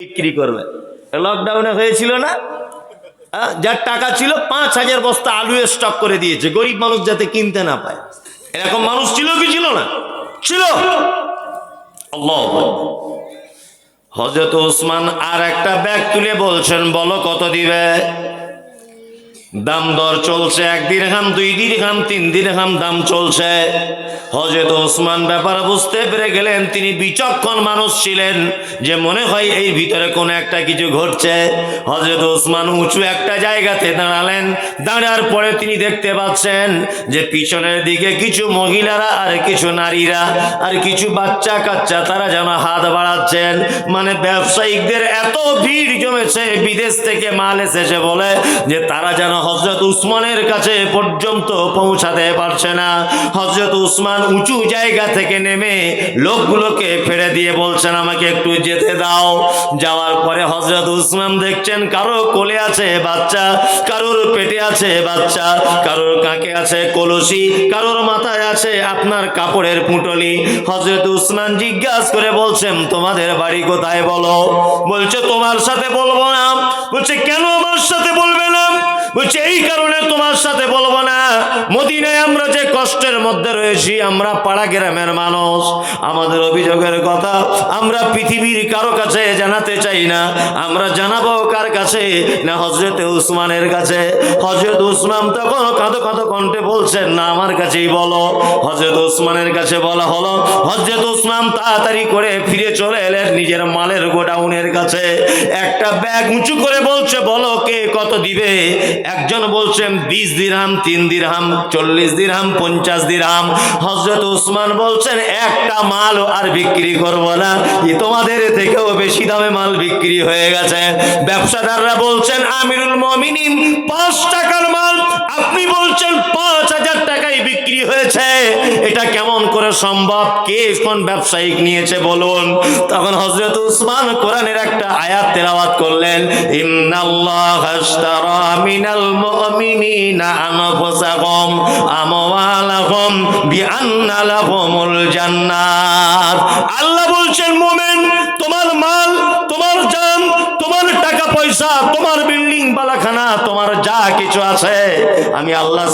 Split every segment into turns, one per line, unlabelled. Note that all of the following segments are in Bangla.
বিক্রি করবে। লকডাউনে হয়েছিল না? যার টাকা ছিল পাঁচ হাজার বস্তা আলু স্টক করে দিয়েছে। গরিব মানুষ যাতে কিনতে না পায়। এরকম মানুষ ছিল কি ছিল না? ছিল। হজরত ওসমান আর একটা ব্যাগ তুলে বলছেন, বলো কত দিবে? দাম দর চলছে, এক দিরহাম, দুই দিরহাম, তিন দিরহাম, দাম চলছে। হজরত ওসমান ব্যাপার বুঝতে পেরে গেলেন, তিনি বিচক্ষণ মানুষ ছিলেন, যে মনে হয় এই ভিতরে কোনো একটা কিছু ঘটছে। হজরত ওসমান উঁচু একটা জায়গাতে দাঁড়ালেন, দাঁড়ার পরে তিনি দেখতে পাচ্ছেন যে পিছনের দিকে কিছু মহিলারা আর কিছু নারীরা আর কিছু বাচ্চা কাচ্চা, তারা যেন হাত বাড়াচ্ছেন। মানে ব্যবসায়িকদের এত ভিড় জমেছে, বিদেশ থেকে মাল এসেছে বলে, যে তারা যেন হজরত উসমানের কাছে পর্যন্ত পৌঁছাতে পারছে না। হজরত উসমান উঁচু জায়গা থেকে নেমে লোকগুলোকে ফেলে দিয়ে বলছেন, আমাকে একটু যেতে দাও। যাওয়ার পরে হজরত উসমান দেখছেন, কারও কোলে আছে বাচ্চা, কারোর পেটে আছে বাচ্চা, কারোর কাকে আছে কলসি, কারোর মাথায় আছে আপনার কাপড়ের পুঁটলি। হজরত উসমান জিজ্ঞাসা করে বলছেন, তোমাদের বাড়ি কোথায় বলো? বলছে, তোমার সাথে বলব না। বলছে, কেন আমার সাথে বলবে না? বলছে এই কারণে তোমার সাথে বলব না। মদিনায় কষ্টের মধ্যে রয়েছি, আমরা পাড়া গ্রামের মানুষ। আমাদের অভিযোগের কথা, আমরা পৃথিবীর কারও কাছে জানাতে চাই না। আমরা জানাব কার কাছে? না হজরত উসমানের কাছে। হজরত উসমান তখন কাঁদো কাঁদো কণ্ঠে বলছেন, না, আমার কাছেই বলো। হজরত উসমানের কাছে বলা হলো হজরত উসমান তাড়াতাড়ি করে ফিরে চলে এলেন নিজের মালের গোডাউনের কাছে। একটা ব্যাগ উঁচু করে বলছে, বলো কে কত দিবে? একজন বলছেন, বিশ দিরহাম, তিন দিরহাম, চল্লিশ দিরহাম, পঞ্চাশ দিরহাম হজরত উসমান বলছেন, একটা মাল আর বিক্রি করব না। তোমাদের থেকেও বেশি দামে মাল বিক্রি হয়ে গেছে। ব্যবসাদাররা বলছেন, আমিরুল মমিনিন, পাঁচ টাকার মাল। আপনি বলছেন, পাঁচ হাজার টাকায় বিক্রি হয়েছে। এটা কেমন করে সম্ভব? কে কোন ব্যবসায়িক নিয়েছে বলুন? তখন হজরত উসমান কোরআনের একটা আয়াত তেলাওয়াত করলেন, ইন্নাল্লাহ মিনাল মুমিনিনা আনফুসাহুম আমওয়ালাহুম বিআন্না লাহুমুল জান্নাত। আল্লাহ বলছেন, মুমিন, তোমার মাল, তোমার জান, তোমার টাকা পয়সা, তোমার বিল্ডিং, বালাখানা, তোমার যা কিছু আছে, আমি আল্লাহ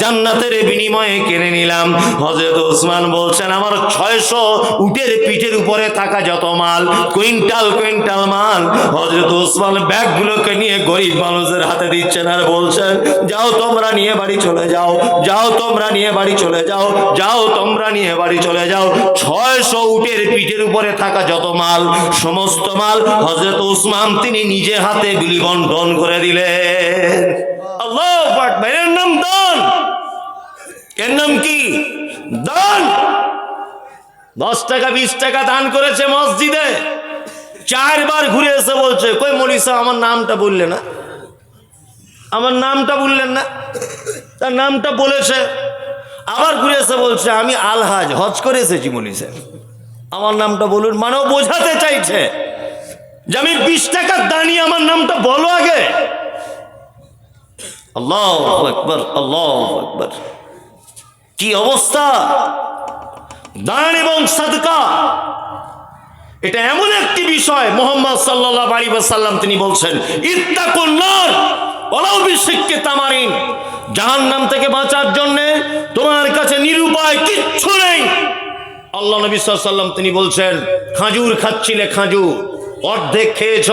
জান্নাতের বিনিময়ে কিনে নিলাম। হযরত ওসমান বলছেন, আমার 600 উটের পিঠের উপরে থাকা যত মাল, কুইন্টাল কুইন্টাল মাল। হযরত ওসমান ব্যাগগুলোকে নিয়ে গরিব মানুষদের হাতে দিচ্ছেন আর বলছেন, যাও তোমরা নিয়ে বাড়ি চলে যাও যাও তোমরা নিয়ে বাড়ি চলে যাও যাও তোমরা নিয়ে বাড়ি চলে যাও। 600 উটের পিঠের উপরে থাকা যত মাল, সমস্ত মাল, হযরত ওসমান তিনি নিজে হাতে বিলি বন্টন করে দিলেন। আল্লাহ আকবার। এর নাম দান। এর নাম কি? দান। দশ টাকা, বিশ টাকা দান করেছে মসজিদে। চারবার ঘুরে এসে বলছে, কই মলিসা আমার নামটা বললে না? আমার নামটা বললেন না। তার নামটা বলেছে। আবার ঘুরে এসে বলছে, আমি আলহাজ, হজ করে এসেছি মলিসা আমার নামটা বলুন। মানেও বোঝাতে চাইছে যে আমি বিশ টাকার দানি, আমার নামটা বলো আগে। আল্লাহ আকবর আল্লাহ আকবর। কি অবস্থা? দান এবং সাদকা। এটা এমন একটি বিষয়, মোহাম্মদ সাল্লাহ আলী সাল্লাম তিনি বলছেন ইত্তাকুন্নার ওলাও বিশিক্ষে তামারিন। জাহান নাম থেকে বাঁচার জন্যে তোমার কাছে নিরুপায় কিচ্ছু নেই। আল্লাহ নবী সাল্লাম তিনি বলছেন, খাজুর খাচ্ছিলে খাজুর অর্ধেক খেয়েছ,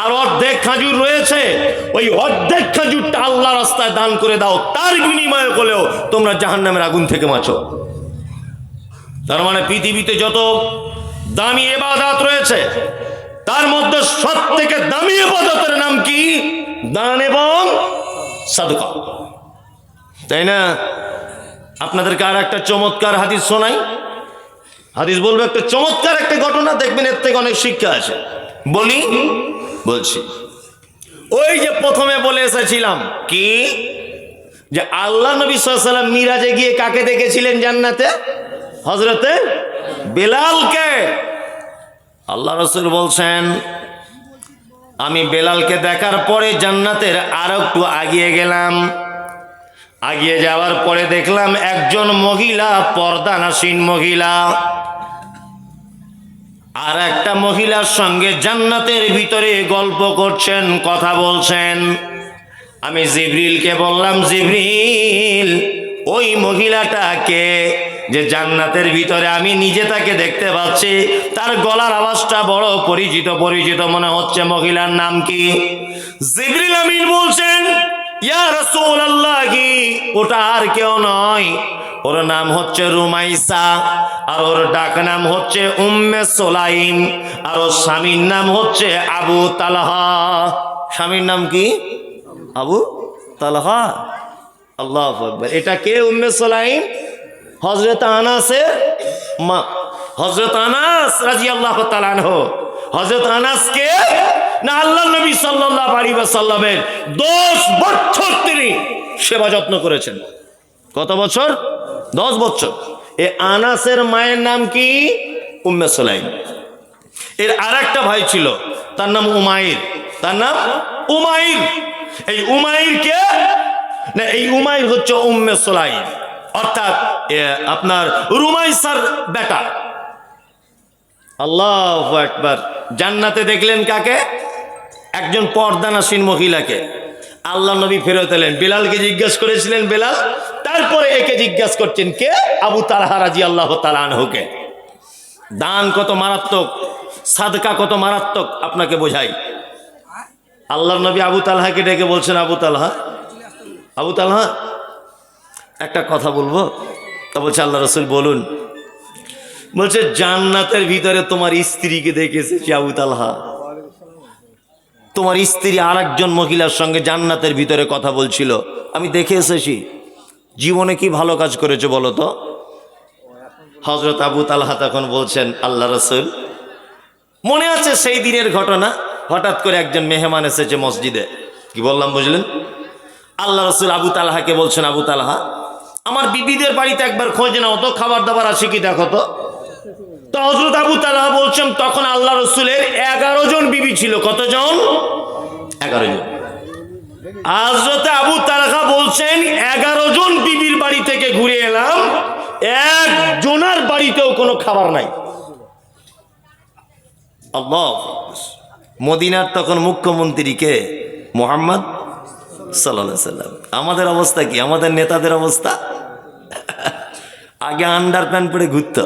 আর অর্ধেক খাজুর রয়েছে, ওই অর্ধেক খাজুরটা আল্লাহ রাস্তায় দান করে দাও, তার বিনিময়ে হলেও তোমরা জাহান্নামের আগুন থেকে বাঁচো। তার মানে পৃথিবীতে যত দামি এবাদাত রয়েছে, তার মধ্যে সব থেকে দামি এবাদতের নাম কি? দান এবং সাদকা। তাই না? আপনাদেরকে আর একটা চমৎকার হাদিস শোনাই। হাদিস বলব, একটা চমৎকার একটা ঘটনা দেখবেন, এর থেকে অনেক শিক্ষা আছে। বলি, বলছি। ওই যে প্রথমে বলে এসেছিলাম, কি? যে আল্লাহ নবী সাল্লাম মিরাজে গিয়ে কাকে দেখেছিলেন জান্নাতে? হজরতে বেলালকে। আল্লাহ রসুল বলছেন, আমি বেলালকে দেখার পরে জান্নাতের আর একটু আগিয়ে গেলাম। আগিয়ে যাওয়ার পরে দেখলাম একজন মহিলা, পর্দানাসীন মহিলা। আর একটা মহিলার সঙ্গে জান্নাতের ভিতরে গল্প করছেন, কথা বলছেন। আমি জিবরিলকে বললাম, জিবরিল, ওই মহিলাটাকে যে জান্নাতের ভিতরে আমি নিজে তাকে দেখতে পাচ্ছি, তার গলার আওয়াজটা বড় পরিচিত পরিচিত মনে হচ্ছে মহিলার নাম কি? জিবরিল আমিন বলছেন, ইয়া রাসূলুল্লাহ কি ওটা আর কেউ নয়। ওর নাম হচ্ছে রুমাইসা, আর ওর ডাক নাম হচ্ছে উম্মে সোলাইম, আর ওর স্বামীর নাম হচ্ছে আবু তালহা। স্বামীর নাম কি? আবু তালহা। আল্লাহ এটা কে উম্মে সোলাইম? হজরত আনাসের মা। হজরত আনাস রাজি আল্লাহ তালানহ হজরত আনাস কে? না আল্লাহ নবী সাল্লাহ আলী সাল্লামের দশ বছর তিনি সেবা যত্ন করেছেন। কত বছর? দশ বছর। এ আনাসের মায়ের নাম কি? উম্মে সোলাইম। এর আর একটা ভাই ছিল, তার নাম উমাইর। তার নাম উমাইর। এই উমাইর কে? না, এই উমাইর হচ্ছে উম্মে সোলাইম। অর্থাৎ আপনার রুমাইসার বেটা। আল্লাহ একবার জান্নাতে দেখলেন কাকে? একজন পর্দানাসীন মহিলাকে। আল্লাহ নবী ফেরত এলেন। বেলালকে জিজ্ঞেস করেছিলেন, বেলাল, তারপরে একে জিজ্ঞেস করছেন কে? আবু তালহা রাজি আল্লাহ তালানহকে দান কত মারাত্মক, সাদকা কত মারাত্মক, আপনাকে বোঝাই। আল্লাহ নবী আবু তালহাকে ডেকে বলছেন, আবু তালহা আবু তালহা, একটা কথা বলব? তা বলছে, আল্লাহ রসুল, বলুন। বলছে, জান্নাতের ভিতরে তোমার স্ত্রীকে দেখে এসেছি আবু তালহা। তোমার স্ত্রী আর একজন মহিলার সঙ্গে জান্নাতের ভিতরে কথা বলছিল। আমি দেখে এসেছি। জীবনে কি ভালো কাজ করেছে বলো তো? হজরত আবু তালহা তখন বলছেন, আল্লাহ রসুল, মনে আছে সেই দিনের ঘটনা? হঠাৎ করে একজন মেহমান এসেছে মসজিদে। কি বললাম, বুঝলেন? আল্লাহ রসুল আবু তালহাকে বলছেন, আবু তালহা, আমার বিবিদের বাড়িতে একবার খোঁজ নাও তো, খাবার দাবার আছে কি দেখো তো? তো হজরত আবু তালহা বলছেন, তখন আল্লাহ রসুলের এগারো জন বিবি ছিল। কতজন? এগারো জন। হজরত আবু তালহা বলছেন, এগারো জন বিবির বাড়ি থেকে ঘুরে এলাম একজনার বাড়িতেও কোনো খাবার নাই। আল্লাহ মদিনার তখন মুখ্যমন্ত্রীকে মোহাম্মদ সাল্লাহ সাল্লাম। আমাদের অবস্থা কি? আমাদের নেতাদের অবস্থা? আগে আন্ডার প্যান্ট পরে ঘুরত।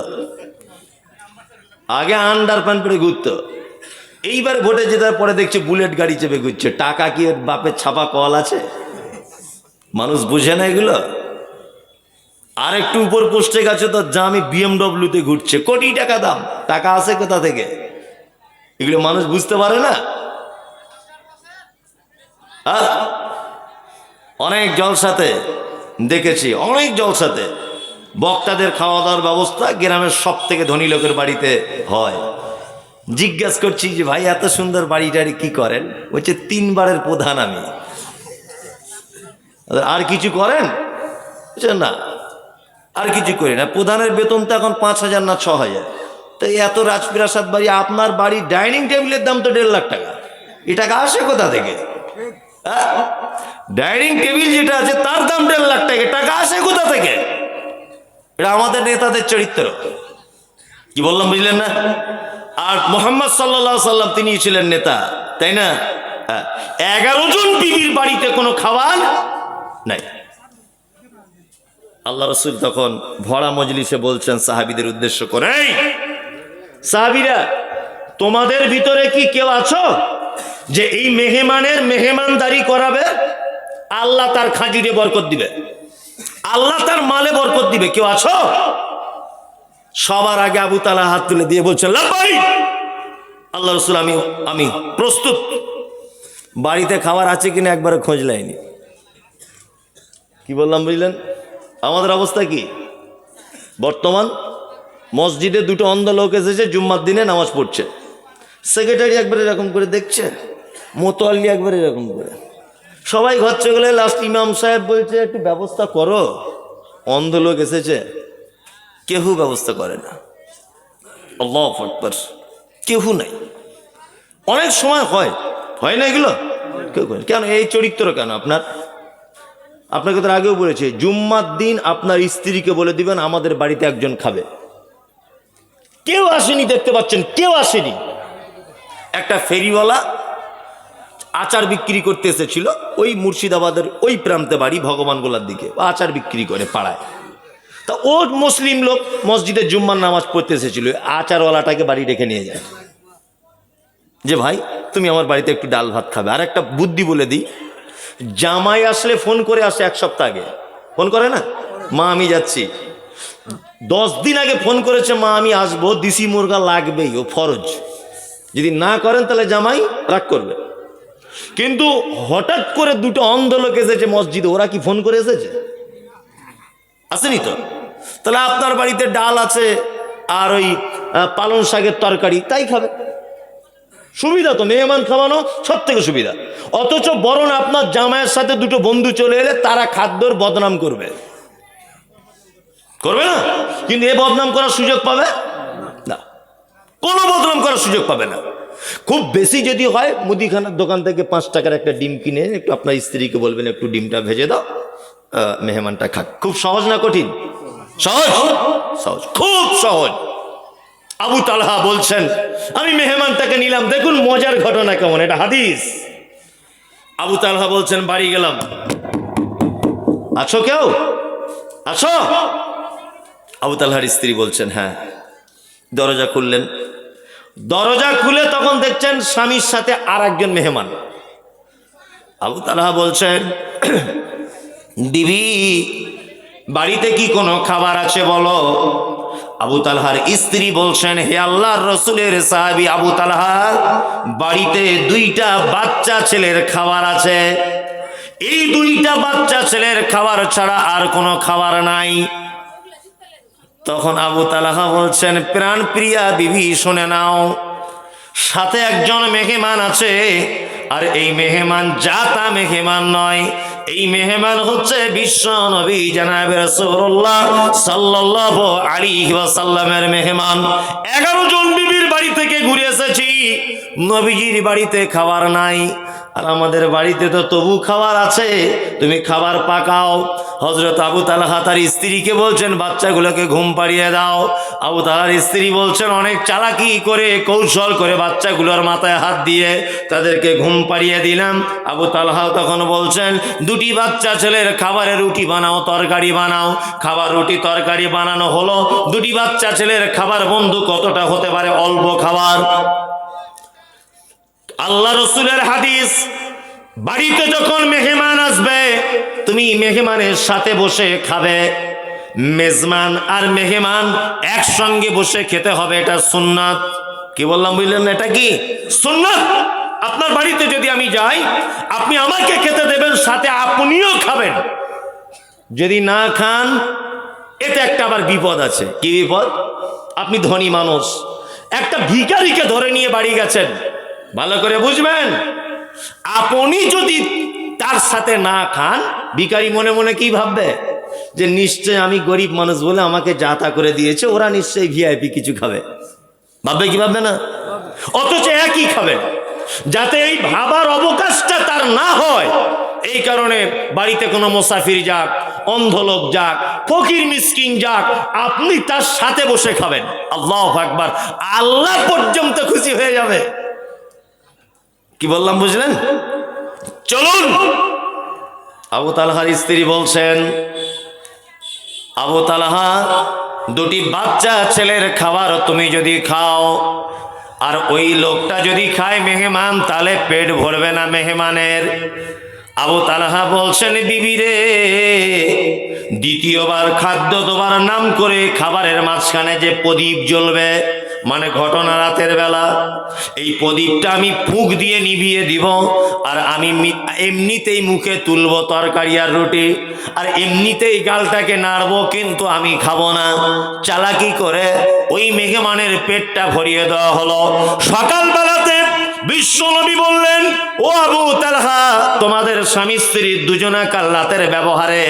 আগে আন্ডার প্যান্ট পরে ঘুরত। এইবার ভোটে জেতার পরে দেখছে বুলেট গাড়ি চেপে ঘুরছে। টাকা কি ওর বাপের ছাপা কল আছে? মানুষ বুঝে না এগুলো? আর একটু উপর পোস্টে গেছে তো আমি বিএমডব্লিউতে ঘুরছে। কোটি টাকা দাম। টাকা আছে কোথা থেকে? এগুলো মানুষ বুঝতে পারে না? অনেক জলসাতে দেখেছি, অনেক জলসাতে। বক্তাদের খাওয়া দাওয়ার ব্যবস্থা গ্রামের সব থেকে ধনী লোকের বাড়িতে হয়। জিজ্ঞাস করছি যে, ভাই, এত সুন্দর বাড়ি টাড়ি কি করেন? বলছে, তিনবারের প্রধান আমি। আর কিছু করেন? না, আর কিছু করি না। প্রধানের বেতন তো এখন পাঁচ হাজার না ছ হাজার। তো এত রাজপ্রাসাদ বাড়ি, আপনার বাড়ির ডাইনিং টেবিলের দাম তো দেড় লাখ টাকা। এ টাকা আসে কোথা থেকে? ডাইনিং টেবিল যেটা আছে, তার দাম দেড় লাখ টাকা। টাকা আসে কোথা থেকে? এটা আমাদের নেতাদের চরিত্র। কি বললাম বুঝলেন না? আর মোহাম্মদ সাল্লাহ সাল্লাম তিনি ছিলেন নেতা, তাই না? হ্যাঁ। এগারো জন বিবির বাড়িতে কোনো খাবার নাই। আল্লাহ রসুল তখন ভরা মজলিসে বলছেন, সাহাবিদের উদ্দেশ্য করে সাহাবিরা, তোমাদের ভিতরে কি কেউ আছো যে এই মেহমানের মেহমানদারি করাবে? আল্লাহ তার খাঁজিরে বরকত দিবে। আল্লাহ তার মালে বরকত দিবে। কেউ আছো? সবার আগে আবু তালা হাত তুলে দিয়ে বলছেন আল্লাহ রসুল, আমি আমি প্রস্তুত। বাড়িতে খাবার আছে কিনা একবার খোঁজ লাইনি। কি বললাম, বুঝলেন? আমাদের অবস্থা কি? বর্তমান মসজিদে দুটো অন্ধ লোক এসেছে, জুম্মার দিনে নামাজ পড়ছে। সেক্রেটারি একবার এরকম করে দেখছে মোতোয়াল্লি একবার এরকম করে। সবাই ঘর চলে লাস্ট ইমাম সাহেব বলছে, একটু ব্যবস্থা করো। অন্ধ লোক এসেছে। কেউ ব্যবস্থা করে না। আল্লাহ কেউ নাই। অনেক সময় হয়। হয় না এগুলো? কেন? এই চরিত্র কেন আপনার? আপনাকে তো আগেও বলেছে, জুম্মার দিন আপনার স্ত্রীকে বলে দিবেন, আমাদের বাড়িতে একজন খাবে। কেউ আসেনি, দেখতে পাচ্ছেন, কেউ আসেনি। একটা ফেরিওয়ালা আচার বিক্রি করতে এসেছিল ওই মুর্শিদাবাদের ওই প্রান্তে বাড়ি ভগবানগোলার দিকে। আচার বিক্রি করে পাড়ায়। তা ও মুসলিম লোক মসজিদে জুম্মার নামাজ পড়তে এসেছিল। আচারওয়ালাটাকে বাড়ি রেখে নিয়ে যায়। যে ভাই, তুমি আমার বাড়িতে একটু ডাল ভাত খাবে। আর একটা বুদ্ধি বলে দিই, জামাই আসলে ফোন করে আসে এক সপ্তাহ আগে। ফোন করে না? মা, আমি যাচ্ছি। দশ দিন আগে ফোন করেছে, মা, আমি আসব দিসি মুরগা লাগবেই, ও ফরজ। যদি না করেন তাহলে জামাই রাগ করবে। কিন্তু হঠাৎ করে দুটো অন্ধ লোক এসেছে মসজিদে ওরা কি ফোন করে এসেছে? আসেনি তো? তাহলে আপনার বাড়িতে ডাল আছে আর ওই আহ, পালং শাকের তরকারি তাই খাবে। সুবিধা তো মেহমান খাওয়ানো সব থেকে সুবিধা। অথচ বরং আপনার জামাইয়ের সাথে দুটো বন্ধু চলে এলে তারা খাদ্যর বদনাম করবে। করবে না? কিন্তু এ বদনাম করার সুযোগ পাবে? না। কোনো বদনাম করার সুযোগ পাবে না। খুব বেশি যদি হয়, মুদিখানার দোকান থেকে পাঁচ টাকার একটা ডিম কিনে, একটু আপনার স্ত্রীকে বলবেন, একটু ডিমটা ভেজে দাও মেহমানটা খাক। খুব সহজ না কঠিন? সহজ? সহজ। খুব সহজ। আবু তালহা বলছেন, আমি মেহমানটাকে নিলাম, দেখুন মজার ঘটনা কেমন, এটা হাদিস। আবু তালহা বলছেন, বাড়ি গেলাম। আছো কেউ? আছো? আবু তালহার স্ত্রী বলছেন হ্যাঁ। দরজা খুললেন দরজা খুলে তখন দেখছেন স্বামীর সাথে আর একজন মেহমান। আবু তালহা বলছেন, দিবি, বাড়িতে কি কোনো খাবার আছে বলো? আবু তালহার স্ত্রী বলছেন, হে আল্লাহর রসুলের সাহাবি আবু তালহার বাড়িতে দুইটা বাচ্চা ছেলের খাবার আছে। এই দুইটা বাচ্চা ছেলের খাবার ছাড়া আর কোনো খাবার নাই। তখন আবু তালাহা বলছেন প্রাণ প্রিয়া বিবি, শুনে নাও। সাথে একজন মেহমান আছে, আর এই মেহমান জাতা মেহমান নয়। এই মেহমান হচ্ছে বিশ্ব নবী জানাবে রাসূলুল্লাহ সাল্লাল্লাহু আলাইহি ওয়াসাল্লামের মেহমান। এগারো জন বিবির বাড়ি থেকে ঘুরে এসেছি। নবীজির বাড়িতে খাবার নাই। আর আমাদের বাড়িতে তো তবু খাবার আছে। তুমি খাবার পাকাও। হজরত আবু তালাহা তার স্ত্রীকে বলছেন, বাচ্চাগুলোকে ঘুম পাড়িয়ে দাও। আবু তালার স্ত্রী বলছেন, অনেক চালাকি করে, কৌশল করে বাচ্চাগুলোর মাথায় হাত দিয়ে তাদেরকে ঘুম পাড়িয়ে দিলাম। আবু তালহা তখন বলছেন, দুটি বাচ্চা ছেলের খাবারের রুটি বানাও, তরকারি বানাও। খাবার, রুটি, তরকারি বানানো হলো। দুটি বাচ্চা ছেলের খাবার বন্ধু কতটা হতে পারে? অল্প খাবার। আল্লাহ রসুলের হাদিস, বাড়িতে যখন মেহমান আসবে, তুমি মেহমানের সাথে বসে খাবে। মেজমান আর মেহমান একসঙ্গে বসে খেতে হবে, এটা সুন্নাত। কি বললাম, বুঝলেন এটা কি? সুন্নাত! আপনার বাড়িতে যদি আমি যাই, আপনি আমাকে খেতে দেবেন, সাথে আপনিও খাবেন। যদি না খান, এতে একটা আবার বিপদ আছে। কি বিপদ? আপনি ধনী মানুষ। একটা ভিখারিকে ধরে নিয়ে বাড়ি গেছেন। ভালো করে বুঝবেন? আপনি যদি তার সাথে না খান ভিকারি মনে মনে কি ভাববে? যে নিশ্চয় আমি গরিব মানুষ বলে আমাকে যাতা করে দিয়েছে, ওরা নিশ্চয়ই ভিআইপি কিছু খাবে। ভাববে কি ভাববে না? অথচ একই খাবে। যাতে এই ভাবার অবকাশটা তার না হয়। এই কারণে বাড়িতে কোনো মোসাফির যাক, অন্ধ লোক যাক, ফকির মিসকিন যাক, আপনি তার সাথে বসে খাবেন। আল্লাহ একবার আল্লাহ পর্যন্ত খুশি হয়ে যাবে। কি বললাম, বুঝলেন? চলুন। আবু তালহার স্ত্রী বলছেন, আবু তালহা, দুটি বাচ্চা ছেলের খাবার তুমি যদি খাও, আর ওই লোকটা যদি খায় মেহমান, তাহলে পেট ভরবে না মেহমানের। আবু তালহা বলছেন, বিবি রে, দ্বিতীয়বার খাদ্য তোমার নাম করে খাবারের মাঝখানে যে প্রদীপ জ্বলবে মানে ঘটনা রাতের বেলা। এই প্রদীপটা আমি ফুঁক দিয়ে নিভিয়ে দিব, আর আমি এমনিতেই মুখে তুলব তরকারি আর রুটি, আর এমনিতেই গালটাকে নাড়বো, কিন্তু আমি খাব না। চালাকি করে ওই মেঘমানের পেটটা ভরিয়ে দেওয়া হলো। সকালবেলাতে বিশ্বনবী বললেন, ও আবু তালহা, তোমাদের স্বামী স্ত্রী দুজনাকার রাতের ব্যবহারে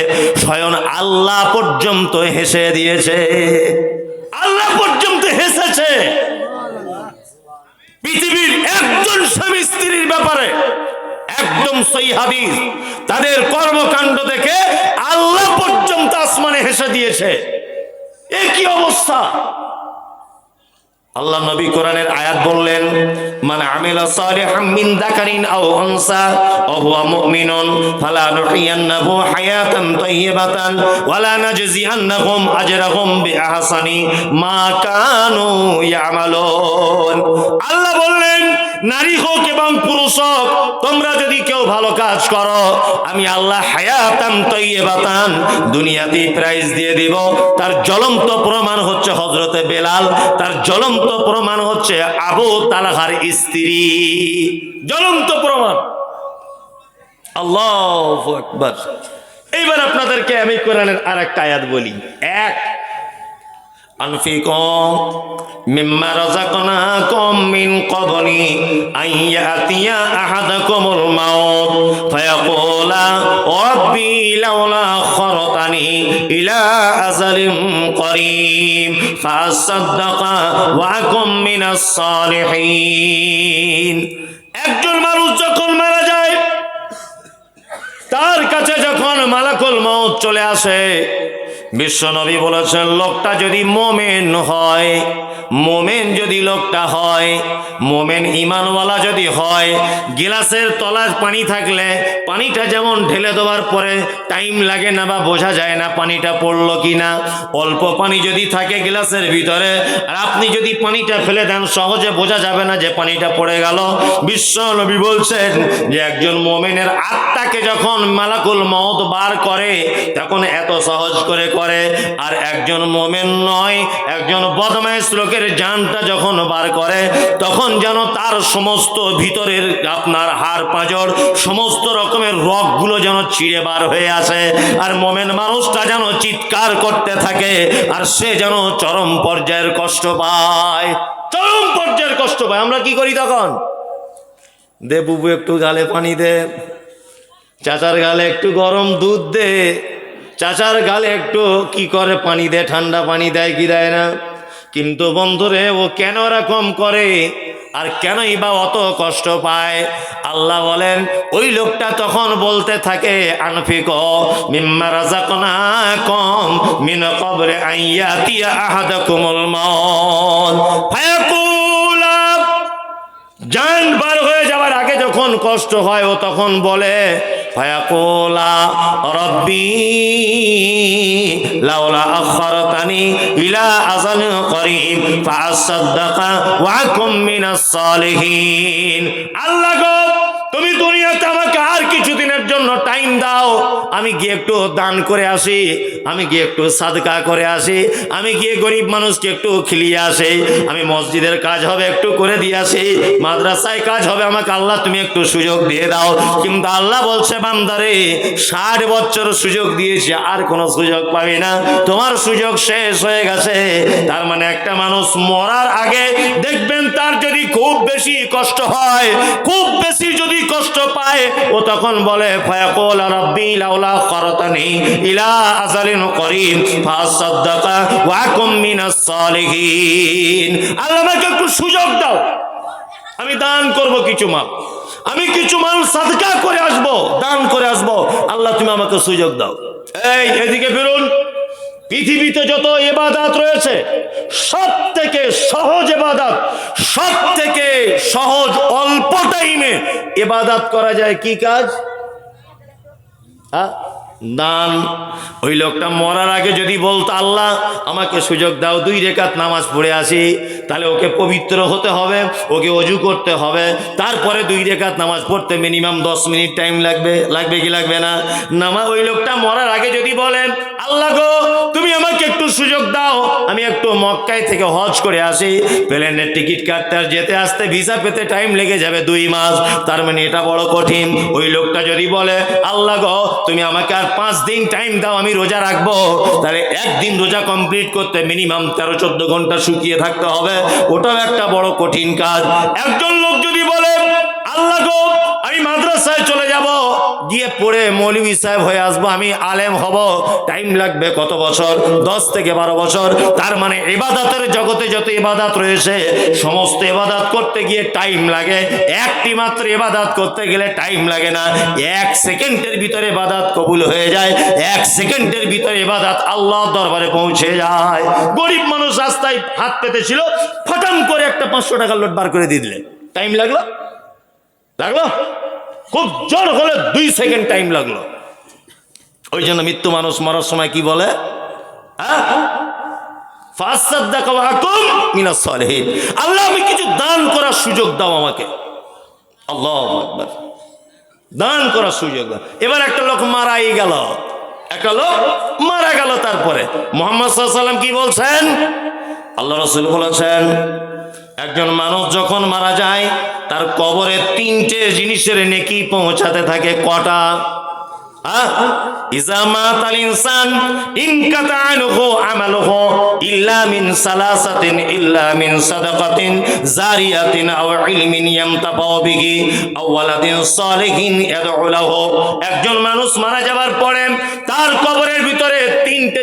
স্বয়ং আল্লাহ পর্যন্ত হেসে দিয়েছে। আল্লাহ পর্যন্ত হেসেছে। পৃথিবীর একজন স্বামী স্ত্রীর ব্যাপারে একদম সই হাদিস। তাদের কর্মকাণ্ড দেখে আল্লাহ পর্যন্ত আসমানে হেসে দিয়েছে। এ কি অবস্থা? আল্লাহ নবী কোরআনের আয়াত বললেন মানে আমিলা সালিহাম মিন যাকারিন আও উনসা ওয়া হুয়া মুমিনুন, ফালা নুহিয়ান্নাহু হায়াতান তাইয়্যিবাতান, ওয়ালা নাজজিয়ান্নাহুম আজরাহুম বিআহসানি মা কানু ইয়ামালুন। আল্লাহ বললেন নারী হোক এবং পুরুষ হোক, তোমরা যদি কেউ ভালো কাজ করো, আমি আল্লাহ হায়াতান তৈবাতান দুনিয়াতে প্রাইজ দিয়ে দিব। তার জ্বলন্ত প্রমাণ হচ্ছে হজরতে বেলাল, তার জ্বলন্ত প্রমাণ হচ্ছে আবু তালাহার স্ত্রী। জ্বলন্ত প্রমাণ। আল্লাহ আকবার। এইবার আপনাদেরকে আমি কোরআনের আর একটা আয়াত বলি। এক أنفقوا مما رزقناكم من قبل أن يأتي أحدكم الموت فيقول ربي لولا أخرتني إلى أجل قريب فأصدق وأكن من الصالحين একজন মানুষ যখন মারা যায় তার কাছে যখন মালাকুল মৌত চলে আসে বিশ্বনবী বলেছেন, লোকটা যদি মোমেন হয়, মোমেন যদি লোকটা হয়, মোমেন ইমানওয়ালা যদি হয়, গিলাসের তলার পানি থাকলে পানিটা যেমন ঢেলে দেওয়ার পরে টাইম লাগে না বা বোঝা যায় না পানিটা পড়ল কি না অল্প পানি যদি থাকে গিলাসের ভিতরে, আর আপনি যদি পানিটা ফেলে দেন, সহজে বোঝা যাবে না যে পানিটা পড়ে গেল। বিশ্বনবী বলছেন যে, একজন মোমেনের আত্মাকে যখন মালাকুল মত বার করে, তখন এত সহজ করে করে আর একজন মোমেন নয়, একজন বদমাইশ লোকের জানটা যখন বার করে, তখন যেন তার সমস্ত ভিতরের আপনার হাড় পাঁজর, সমস্ত রকমের রগগুলো যেন ছিঁড়ে বার হয়ে আসে, আর মোমেন মানুষটা যেন চিৎকার করতে থাকে, আর সে যেন চরম পর্যায়ের কষ্ট পায়। চরম পর্যায়ের কষ্ট পায়। আমরা কি করি তখন? দে বুবু, একটু গালে পানি দে। চাচার গালে একটু গরম দুধ দে। চাচার গালে একটু কি করে পানি দেয়, ঠান্ডা পানি দেয় কি দেয় না? কিন্তু বন্ধুরে, ও কেন এরকম করে? আর কেনই বা অত কষ্ট পায়? আল্লাহ বলেন, ওই লোকটা তখন বলতে থাকে, আনফিক মিম্মা রাজাকনা কম মিন কবরে আইয়া তিয়া আহাদাকুমুল মন ফায়াকুলা। জান বার হয়ে যাওয়ার আগে যখন কষ্ট হয়, ও তখন বলে ফায়াকুলা, রব্বি লাউলা আখরতানি ইলা আজাল করিম ফাসাদদাকা ওয়া কুম মিনাস সালিহিন। আল্লাহ গো, তুমি দুনিয়াতে আমাকে আর কিছুদিনের জন্য টাইম দাও। আমি গিয়ে একটু দান করে আসি, আমি গিয়ে একটু সাদকা করে আসি, আমি গিয়ে গরিব মানুষকে একটু খিলিয়ে আসি, আমি মসজিদের কাজ হবে একটু করে দিয়ে আসি, মাদ্রাসায় কাজ হবে আমাকে আল্লাহ তুমি একটু সুযোগ দিয়ে দাও। কিন্তু আল্লাহ বলছে, বান্দারে, ষাট বছর সুযোগ দিয়েছে, আর কোনো সুযোগ পাবি না। তোমার সুযোগ শেষ হয়ে গেছে। তার মানে একটা মানুষ মরার আগে দেখবেন তার যদি খুব বেশি কষ্ট হয়, খুব বেশি যদি কষ্ট পায়, ও তখন বলে, ফায়াকুল আর লাউলা আমাকে একটু সুযোগ দাও। আমি দান করব কিছু মাল। আমি কিছু মাল সাদকা করে আসব, দান করে আসব। আল্লাহ, তুমি আমাকে সুযোগ দাও। এই, এদিকে ফিরুন। পৃথিবীতে যত এবাদাত রয়েছে সব থেকে সহজ এবাদাত সব থেকে সহজ অল্প টাইমে এবাদাত করা যায় কি কাজ? দান। ওই লোকটা মরার আগে যদি বলতো, আল্লাহ, আমাকে সুযোগ দাও, দুই রেখাত নামাজ পড়ে আসি, তাহলে ওকে পবিত্র হতে হবে, ওকে অজু করতে হবে। তারপরে দুই রেখাত নামাজ পড়তে মিনিমাম দশ মিনিট টাইম লাগবে লাগবে কি লাগবে না? নামা, ওই লোকটা মরার আগে যদি বলেন, আল্লাহ গো একটু সুযোগ দাও। আমি একটু মক্কায় থেকে হজ করে আসি। প্লেনের টিকিট কাটতে আর যেতে আসতে ভিসা পেতে টাইম লেগে যাবে দুই মাস। তার মানে এটা বড় কঠিন। ওই লোকটা যদি বলে, আল্লাহ গো, তুমি আমাকে আর পাঁচ দিন টাইম দাও, আমি রোজা রাখব। তাহলে একদিন রোজা কমপ্লিট করতে মিনিমাম তেরো চোদ্দ ঘণ্টা শুকিয়ে থাকতে হবে। ওটাও একটা বড় কঠিন কাজ। একজন লোক যদি বলে আল্লাহ গো আমি মাদ্রাসায় চলে যাব গিয়ে পড়ে মৌলভী সাহেব হয়ে আসব, আমি আলেম হব। টাইম লাগবে কত বছর? দশ থেকে বারো বছর। তার মানে এবাদাতের জগতে যত এবাদাত রয়েছে, সমস্ত এবাদাত করতে গিয়ে টাইম লাগে। একটি মাত্র এবাদাত করতে গেলে টাইম লাগে না। এক সেকেন্ডের ভিতরে এবাদাত কবুল হয়ে যায়। এক সেকেন্ডের ভিতরে এবাদাত আল্লাহ দরবারে পৌঁছে যায়। গরিব মানুষ রাস্তায় হাত পেতেছিল ফটাম করে একটা পাঁচশো টাকার লোট বার করে দিয়ে দিলে টাইম লাগল? লাগল? খুব জোর হলে দুই সেকেন্ড টাইম লাগল। ওই জন্য মৃত্যু মানুষ মরার সময় কি বলে? হ্যাঁ। আল্লাহ, আমি কিছু দান করার সুযোগ দাও আমাকে। আল্লাহ দান করার সুযোগ দাও। এবার একটা লোক মারাই গেল। একটা লোক মারা গেল তারপরে। মোহাম্মদ সাল্লাম কি বলছেন? আল্লাহ রসুল বলেছেন একজন মানুষ যখন মারা যায়, তার কবরে তিনটে জিনিসের নেকি পৌঁছাতে থাকে, কটা? একজন মানুষ মারা যাবার পরে তার তিনটে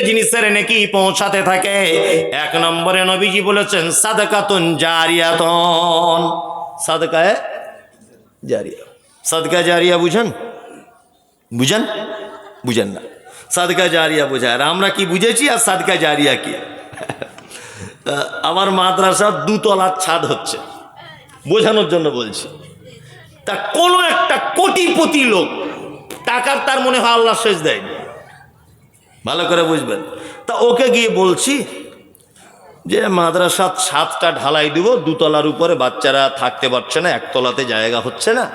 জিনিসের নাকি পৌঁছাতে থাকে। এক নম্বরে নবীজি বলেছেন, সাদাকাতুন জারিয়াতুন। সাদকায়ে জারিয়া। সাদকা জারিয়া বুঝেন? বুঝেন? বুঝেন না। সাদকা জারিয়া বোঝায় আর আমরা কি বুঝেছি আর সাদকা জারিয়া কি? আমার মাদ্রাসা দুতলার ছাদ হচ্ছে। বোঝানোর জন্য বলছি। তা কোনো একটা কোটিপতি লোক টাকার তার মনে হয় আল্লাহ শেষ দেয়নি। ভালো করে বুঝবেন। তা ওকে গিয়ে বলছি যে মাদ্রাসার ছাদটা ঢালাই দিব, দুতলার উপরে বাচ্চারা থাকতে পারছে না, একতলাতে জায়গা হচ্ছে না।